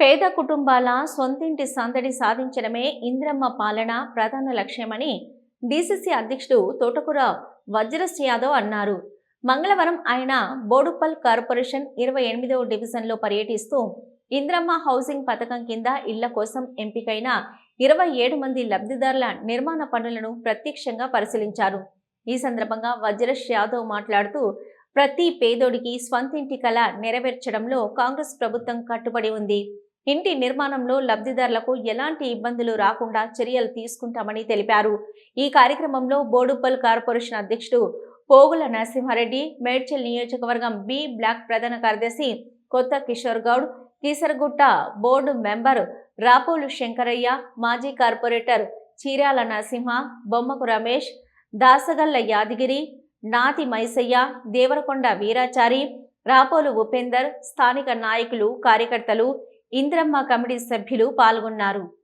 పేద కుటుంబాల సొంతింటి సందడి సాధించడమే ఇంద్రమ్మ పాలన ప్రధాన లక్ష్యమని డీసీసీ అధ్యక్షుడు తోటకూర వజ్రస్ యాదవ్ అన్నారు. మంగళవారం ఆయన బోడుపల్ కార్పొరేషన్ ఇరవై ఎనిమిదవ డివిజన్లో పర్యటిస్తూ ఇంద్రమ్మ హౌసింగ్ పథకం కింద ఇళ్ళ కోసం ఎంపికైన ఇరవై ఏడు మంది లబ్ధిదారుల నిర్మాణ పనులను ప్రత్యక్షంగా పరిశీలించారు. ఈ సందర్భంగా వజ్రస్ యాదవ్ మాట్లాడుతూ ప్రతి పేదోడికి స్వంతింటి కళ నెరవేర్చడంలో కాంగ్రెస్ ప్రభుత్వం కట్టుబడి ఉంది. ఇంటి నిర్మాణంలో లబ్ధిదారులకు ఎలాంటి ఇబ్బందులు రాకుండా చర్యలు తీసుకుంటామని తెలిపారు. ఈ కార్యక్రమంలో బోడుప్పల్ కార్పొరేషన్ అధ్యక్షుడు పోగుల నరసింహారెడ్డి మేడ్చల్ నియోజకవర్గం బి బ్లాక్ ప్రధాన కార్యదర్శి కొత్త కిషోర్ గౌడ్ కీసరగుట్ట బోర్డు మెంబర్ రాపోలు శంకరయ్య మాజీ కార్పొరేటర్ చీరాల నరసింహ బొమ్మకు రమేష్ దాసగల్ల యాదగిరి నాతి మైసయ్య దేవరకొండ వీరాచారి రాపోలు ఉపేందర్ స్థానిక నాయకులు కార్యకర్తలు ఇంద్రమ్మ కమిటీ సభ్యులు పాల్గొన్నారు.